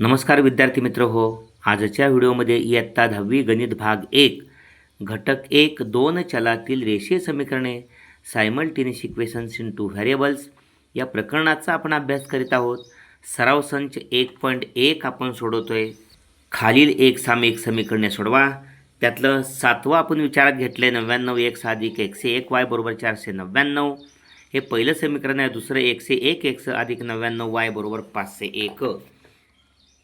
नमस्कार विद्यार्थी मित्र हो आजच्या व्हिडिओमध्ये इयत्ता दहावी गणित भाग एक घटक एक दोन चलातील रेषीय समीकरणे simultaneous equations in two variables या प्रकरणाचा आपण अभ्यास करीत आहोत. सराव संच एक पॉईंट एक आपण सोडवतो आहे खालील एक सामिक समीकरणे सोडवा. त्यातलं सातवं आपण विचारात घेतलं आहे नव्याण्णव एक्स अधिक एकशे एक वाय बरोबर चारशे नव्याण्णव. हे पहिलं समीकरण आहे दुसरं एकशे एक एक्स अधिक नव्याण्णव वाय बरोबर पाचशे एक.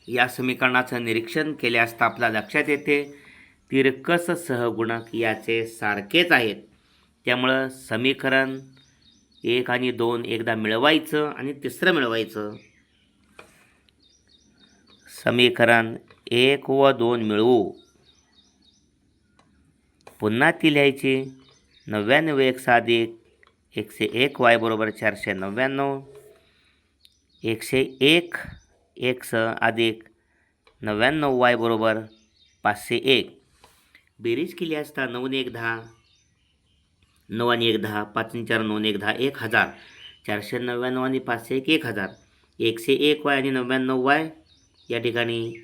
या समीकरणाचं निरीक्षण केले असता आपल्या लक्षात येते तिरकस सहगुणक याचे सारखेच आहेत. त्यामुळं समीकरण एक आणि दोन एकदा मिळवायचं आणि तिसरं मिळवायचं. समीकरण एक व दोन मिळवू. पुन्हा ती लिहायची. नव्याण्णव एक साधिक एकशे एक वाय बरोबर चारशे नव्याण्णव. एकशे एक एक स अधिक नव्याण्णव वाय बरोबर पाचशे एक. बेरीज केली असता नऊ एक दहा नऊ आणि एक दहा पाच आणि चार नऊ एक दहा एक हजार. चारशे नव्याण्णव आणि पाचशे एक एक हजार. एकशे एक वाय आणि नव्याण्णव वाय या ठिकाणी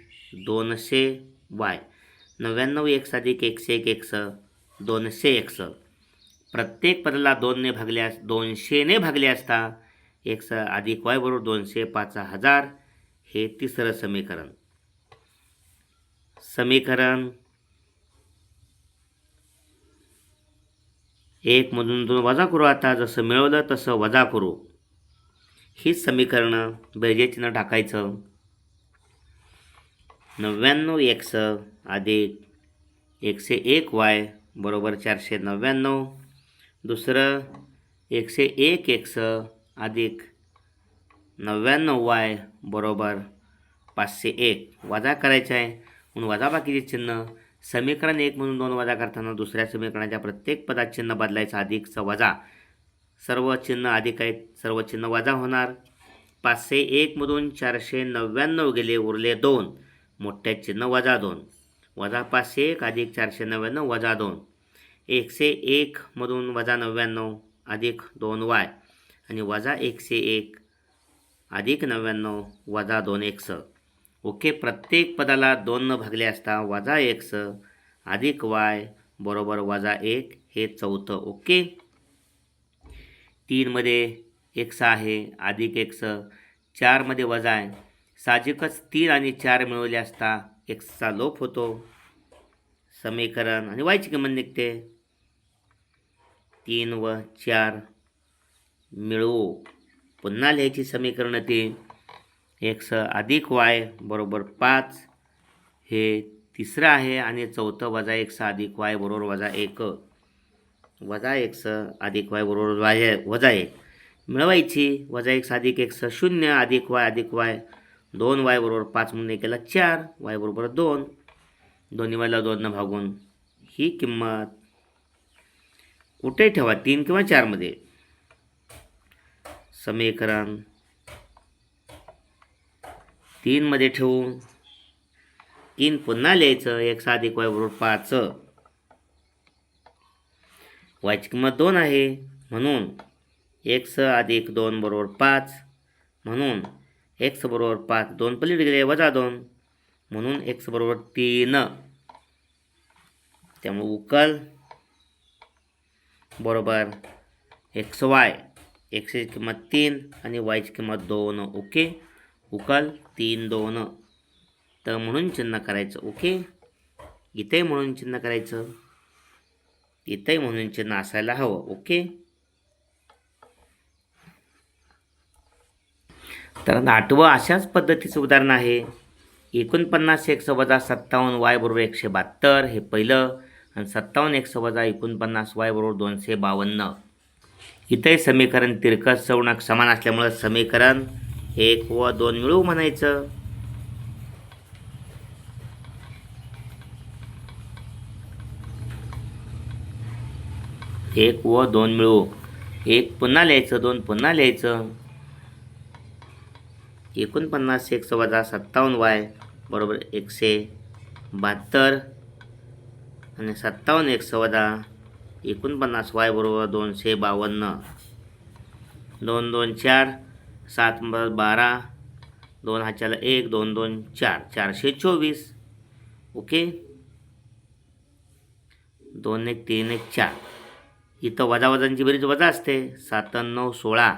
दोनशे वाय. नव्याण्णव एक अधिक एकशे एक एक्स दोनशे एक्स प्रत्येक पदाला दोनने भागल्यास दोनशेने भागले असता एक्स अधिक वाय बरोबर दोनशे पाच हजार. हे तिसरं समीकरण. समीकरण एकमधून दोन वजा करू आता जसं मिळवलं तसं वजा करू. हीच समीकरणं बेजेचिन्ह टाकायचं. नव्याण्णव एक्स अधिक एकशे एक वाय बरोबर चारशे नव्याण्णव. दुसरं एकशे एक एक्स अधिक नव्याण्णव वाय बरोबर पाचशे एक. वजा करायचं आहे. म्हणून वजाबाकीचे चिन्ह. समीकरण एक म्हणून दोन वजा करताना दुसऱ्या समीकरणाच्या प्रत्येक पदात चिन्ह बदलायचं अधिकचं वजा. सर्व चिन्ह अधिक आहेत. सर्व चिन्ह वजा होणार. पाचशे एकमधून चारशे नव्याण्णव गेले उरले दोन. मोठ्या चिन्ह वजा दोन. वजा पाचशे एक अधिक चारशे नव्याण्णव वजा दोन. एकशे एकमधून वजा नव्याण्णव अधिक दोन वाय. आणि वजा एकशे एक अधिक नव्याण्णव वजा दोन एक्स. ओके प्रत्येक पदाला दोननं भागले असता वजा एक्स अधिक वाय बरोबर वजा एक हे चौथं. ओके? तीनमध्ये एक्स आहे अधिक एक्स. चारमध्ये वजा आहे. साहजिकच तीन आणि चार मिळवले असता एक्सचा लोप होतो. समीकरण आणि वायची किंमत निघते. तीन व चार मिळवू. पुन्हा लिहायची समीकरणं ती. एक्स अधिक वाय बरोबर पाच. हे तिसरं आहे आणि चौथं वजा एक्स अधिक वाय बरोबर वजा एक. वजा एक्स अधिक वाय बरोबर वाय वजा एक. मिळवायची. वजा एक्स अधिक एक्स शून्य अधिक वाय अधिक वाय. दोन वाय बरोबर पाच म्हणून एकेला चार वाय बरोबर दोन. दोन्ही वायला दोननं भागून ही किंमत कुठे ठेवा? तीन किंवा चारमध्ये? समीकरण तीनमध्ये ठेवू तीन पुन्हा लिहायचं एक अधिक वाय बरोबर पाच वायची किंमत दोन आहे म्हणून एक स अधिक दोन बरोबर पाच म्हणून एक्स बरोबर पाच दोन पलीड गेले वजा दोन म्हणून एक्स बरोबर तीन. त्यामुळे उकल बरोबर एक्स वाय. एक्सची किंमत तीन आणि वायची किंमत दोन ओके? उकल तीन दोन. तर म्हणून चिन्ह करायचं ओके? इथंही म्हणून चिन्ह करायचं. इथंही म्हणून चिन्ह असायला हवं ओके? तर आठवं अशाच पद्धतीचं उदाहरण आहे. एकोणपन्नास एकशे वजा सत्तावन्न वाय बरोबर एकशे बहात्तर हे पहिलं. आणि सत्तावन्न एकशे वजा एकोणपन्नास वाय बरोबर दोनशे बावन्न. इथंही समीकरण तिरकस सवणक समान असल्यामुळं समीकरण एक व दोन मिळू म्हणायचं. एक व दोन मिळू. एक पुन्हा लिहायचं दोन पुन्हा लिहायचं. एकोणपन्नास एक्स वजा सत्तावन्न वाय बरोबर एकशे बहात्तर. आणि सत्तावन्न एक्स वजा एकोणपन्नास वाय बरोबर दोनशे बावन्न. दोन दोन चार सात बारा दोन हाच्याला एक दोन दोन चार चारशे चोवीस. ओके? दोन एक तीन एक चार. इथं वजा वजांची वजा असते. सात नऊ सोळा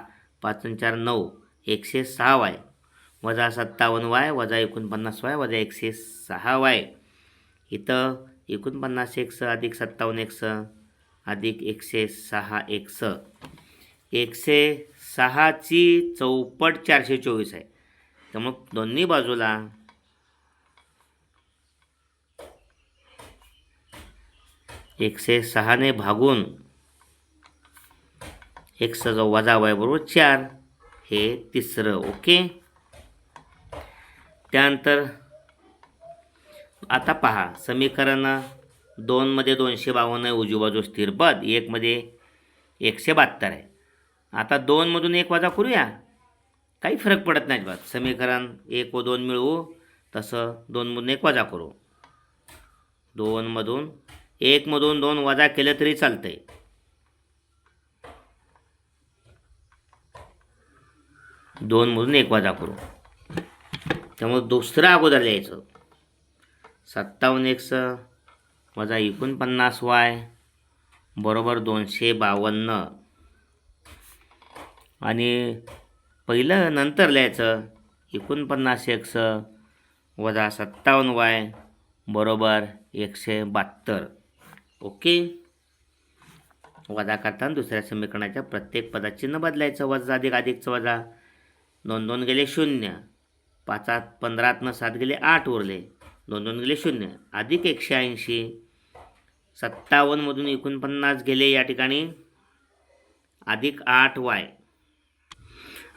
पाच चार नऊ एकशे सहा वाय. वजा सत्तावन्न वाय वजा एकोणपन्नास वाय वजा एकशे सहा वाय. इथं एकोणपन्नास एक्स अधिक सत्तावन्न एक्स अधिक एकशे सहा एकस. एकशे सहाची चौपट चारशे चोवीस आहे. त्यामुळं दोन्ही बाजूला एकशे सहाने भागून एक्स जो वजा वाय बरोबर चार. हे तिसरं ओके? त्यानंतर आता पहा समीकरण दोनमध्ये दोनशे बावन्न आहे उजवी बाजू स्थिर पद एकमध्ये एकशे बहात्तर आहे. आता दोनमधून एक वजा करूया. काही फरक पडत नाही अजिबात. समीकरण एक व दोन मिळवू तसं दोनमधून एक वजा करू. दोनमधून एकमधून दोन वजा केलं तरी चालतंय. दोनमधून एक वजा करू. त्यामुळे दुसरं अगोदर लिहायचं. सत्तावन्न एकसं वजा एकोणपन्नास वाय बरोबर दोनशे बावन्न. आणि पहिलं नंतर लिहायचं एकोणपन्नास एक्स वजा सत्तावन्न वाय बरोबर एकशे बहात्तर ओके? वजा करताना दुसऱ्या समीकरणाच्या प्रत्येक पदात चिन्ह बदलायचं. वजा अधिक अधिकचं वजा. दोन दोन गेले शून्य. पाचात पंधरातनं सात गेले आठ उरले. दोन दोन गेले शून्य. अधिक एकशे ऐंशी. सत्तावन्नमधून एकोणपन्नास गेले या ठिकाणी. अधिक आठ वाय.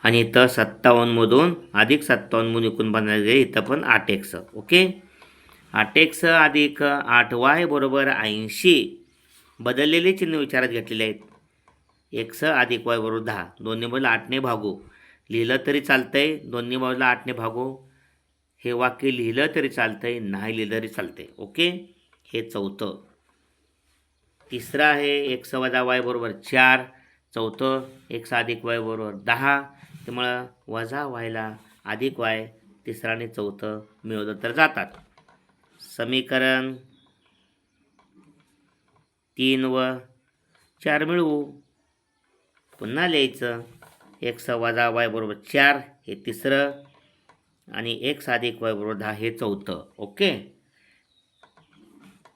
आणि इथं सत्तावन्नमधून अधिक सत्तावन्नमधून एकोणपन्नास गेले इथं पण आठ एक्स ओके? आठ एक्स अधिक आठ वाय बरोबर ऐंशी. बदललेले चिन्ह विचारात घेतलेले आहेत. एक्स अधिक वाय बरोबर दहा. दोन्ही बाजूला आठने भागू. लिहिलं तरी चालतं आहे दोन्ही बाजूला आठने भागू. हे वाक्य लिहिलं तरी चालतं आहे नाही लिहिलं तरी चालतं आहे ओके? हे चौथं. तिसरं आहे एक्स वजा वाय बरोबर चार चौथं एक्स अधिक वाय बरोबर दहा. त्यामुळं वजा वायला अधिक वाय तिसरं आणि चौथं मिळवलं तर जातात. समीकरण तीन व चार मिळवू. पुन्हा लिहायचं एक्स वजा वाय बरोबर चार हे तिसरं आणि एक्स अधिक वाय बरोबर दहा हे चौथं. ओके?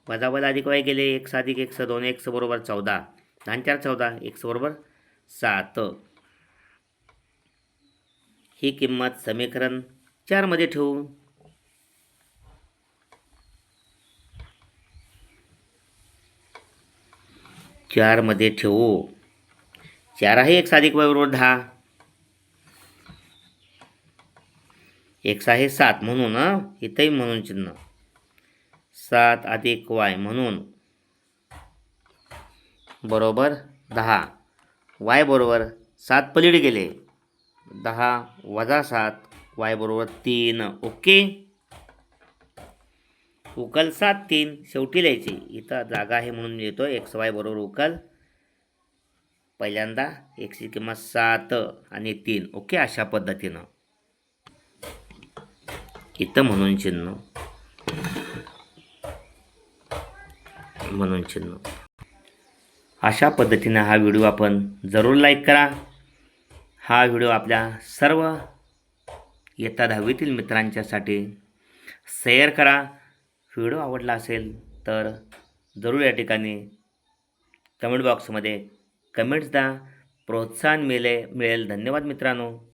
वजा वजा अधिक वाय गेले एक्स अधिक स दोन एक्स बरोबर चौदा. दहा चार चौदा एक्स बरोबर सात. ही किंमत समीकरण चारमध्ये ठेवू. चारमध्ये ठेवू. चार आहे एक साधिक वाय बरोबर दहा. एक आहे सात म्हणून इथंही म्हणून चिन्ह. सात अधिक वाय म्हणून. बरोबर दहा. वाय बरोबर सात पलीड गेले. दहा वजा सात वाय बरोबर तीन. ओके? उकल सात तीन. शेवटी लिहायची. इथं जागा आहे म्हणून लिहितो एक्स वाय बरोबर उकल. पहिल्यांदा एक्सची किंमत सात आणि तीन. ओके? अशा पद्धतीनं. इथं म्हणून चिन्ह. म्हणून चिन्ह अशा पद्धतीनं हा व्हिडिओ आपण जरूर लाईक करा. हा व्हिडिओ आपल्या सर्व इयत्ता दहावीतील मित्रांच्यासाठी शेअर करा. व्हिडिओ आवडला असेल तर जरूर या ठिकाणी कमेंट बॉक्समध्ये कमेंट्स द्या. प्रोत्साहन मिळेल मिळेल. धन्यवाद मित्रांनो.